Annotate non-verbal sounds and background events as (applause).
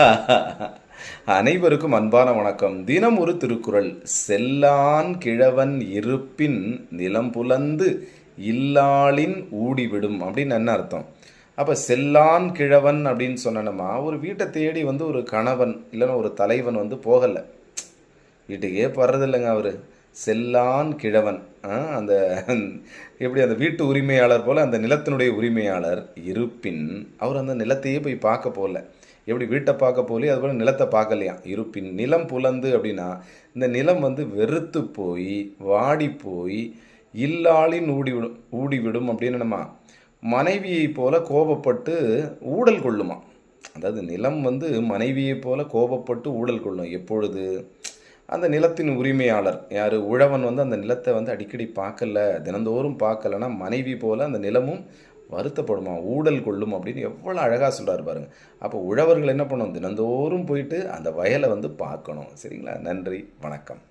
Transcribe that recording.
(laughs) அனைவருக்கும் அன்பான வணக்கம். தினம் ஒரு திருக்குறள். செல்லான் கிழவன் இருப்பின் நிலம் புலந்து இல்லாளின் ஊடிவிடும் அப்படின்னு என்ன அர்த்தம்? அப்போ செல்லான் கிழவன் அப்படின்னு சொன்னனமா ஒரு வீட்டை தேடி வந்து ஒரு கணவன் இல்லைன்னா ஒரு தலைவன் வந்து போகலை. வீட்டுக்கே படுறதில்லைங்க அவர். செல்லான் கிழவன் அந்த எப்படி அந்த வீட்டு உரிமையாளர் போல் அந்த நிலத்தினுடைய உரிமையாளர் இருப்பின் அவர் அந்த நிலத்தையே போய் பார்க்க போகல. எப்படி வீட்டை பார்க்க போகலையோ அதுபோல் நிலத்தை பார்க்கலையாம் இருப்பின் நிலம் புலந்து அப்படின்னா இந்த நிலம் வந்து வெறுத்து போய் வாடி போய் இல்லாளின் ஊடிவிடும் ஊடிவிடும் அப்படின்னு நம்ம மனைவியைப் போல கோபப்பட்டு ஊடல் கொள்ளுமா? அதாவது நிலம் வந்து மனைவியைப் போல கோபப்பட்டு ஊடல் கொள்ளும். எப்பொழுது? அந்த நிலத்தின் உரிமையாளர். யார்? உழவன் வந்து அந்த நிலத்தை வந்து அடிக்கடி பார்க்கல. தினந்தோறும் பார்க்கலன்னா மனைவி போல அந்த நிலமும் வருத்தப்படுமா? ஊடல் கொள்ளும் அப்படின்னு எவ்வளோ அழகாக சொல்கிறார் பாருங்க. அப்போ உழவர்கள் என்ன பண்ணணும் தினந்தோறும் போயிட்டு அந்த வயலை வந்து பார்க்கணும். சரிங்களா? நன்றி. வணக்கம்.